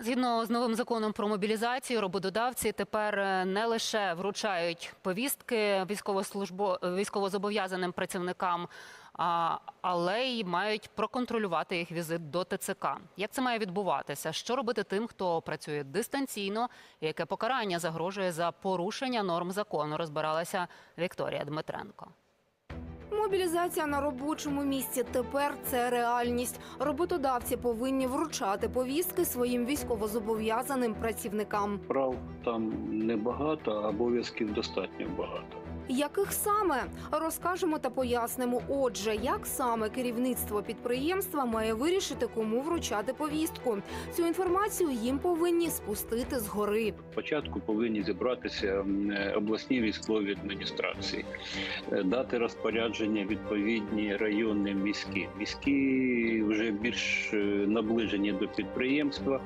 Згідно з новим законом про мобілізацію, роботодавці тепер е, не лише вручають повістки військовозобов'язаним працівникам, але й мають проконтролювати їх візит до ТЦК. Як це має відбуватися? Що робити тим, хто працює дистанційно? Яке покарання загрожує за порушення норм закону? Розбиралася Вікторія Дмитренко. Мобілізація на робочому місці тепер це реальність. Роботодавці повинні вручати повістки своїм військовозобов'язаним працівникам. Прав там небагато, а обов'язків достатньо багато. Яких саме розкажемо та пояснимо. Отже, як саме керівництво підприємства має вирішити, кому вручати повістку. Цю інформацію їм повинні спустити згори. Спочатку повинні зібратися обласні військові адміністрації, е, дати розпорядження відповідні районні міські. Міські вже більш е, наближені до підприємства.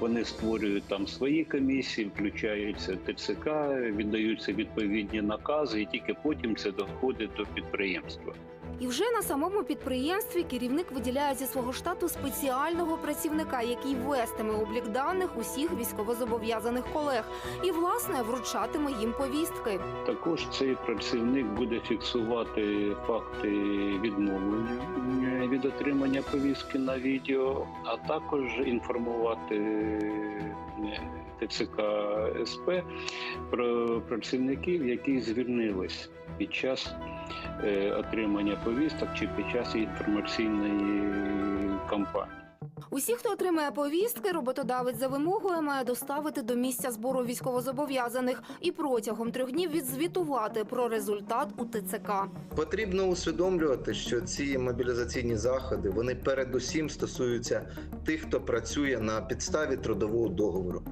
Вони створюють там свої комісії, включаються ТЦК, віддаються відповідні накази, і тільки потім це доходить до підприємства. І вже на самому підприємстві керівник виділяє зі свого штату спеціального працівника, який вестиме облік даних усіх військовозобов'язаних колег, і власне вручатиме їм повістки. Також цей працівник буде фіксувати факти відмовлення е, від отримання повістки на відео, а також інформувати е, ТЦК СП про працівників, які звільнились під час отримання повісток чи під час інформаційної кампанії. Усі, хто отримає повістки, роботодавець за вимогою має доставити до місця збору військовозобов'язаних і протягом трьох днів відзвітувати про результат у ТЦК. Потрібно усвідомлювати, що ці мобілізаційні заходи вони передусім стосуються тих, хто працює на підставі трудового договору,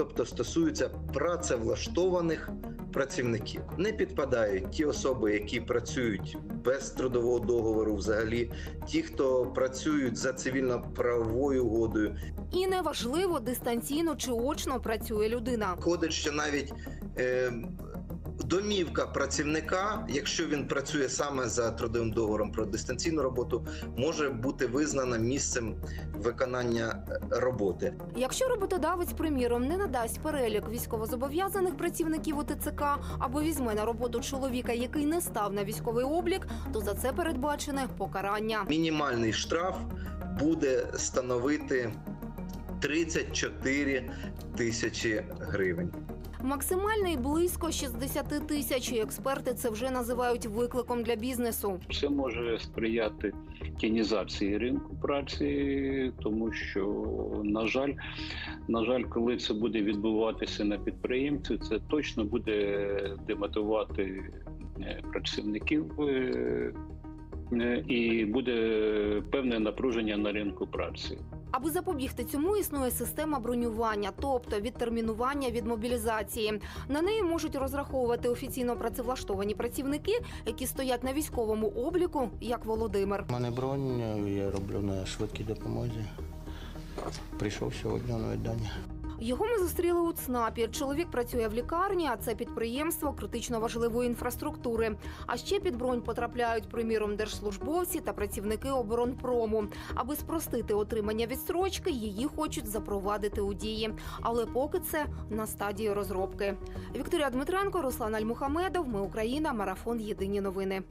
тобто стосуються працевлаштованих працівників. Не підпадають ті особи, які працюють без трудового договору, взагалі ті, хто працюють за цивільно-правовою угодою. І неважливо, дистанційно чи очно працює людина. Ходить, що навіть е, домівка працівника, якщо він працює саме за трудовим договором про дистанційну роботу, може бути визнана місцем виконання е, роботи. Якщо роботодавець, приміром, не надасть перелік військовозобов'язаних працівників у ТЦК або візьме на роботу чоловіка, який не став на військовий облік, то за це передбачене покарання. Мінімальний штраф буде становити 34 тисячі гривень. Максимальний близько 60 тисяч. Експерти це вже називають викликом для бізнесу. Це може сприяти тінізації ринку праці, тому що, на жаль, на жаль, коли це буде відбуватися на підприємці, це точно буде демотивувати е, працівників. е, е, І буде певне напруження на ринку праці. Аби запобігти цьому, існує система бронювання, тобто відтермінування від мобілізації. На неї можуть розраховувати офіційно працевлаштовані працівники, які стоять на військовому обліку, як Володимир. У мене бронь, я роблю на швидкій допомозі. Прийшов сьогодні на видання. Його ми зустріли у ЦНАПі. Чоловік працює в лікарні, а це підприємство критично важливої інфраструктури. А ще під бронь потрапляють, приміром, держслужбовці та працівники оборонпрому. Аби спростити отримання відстрочки, її хочуть запровадити у дії. Але поки це на стадії розробки. Вікторія Дмитренко, Руслан Альмухамедов. Ми Україна. Марафон. Єдині новини.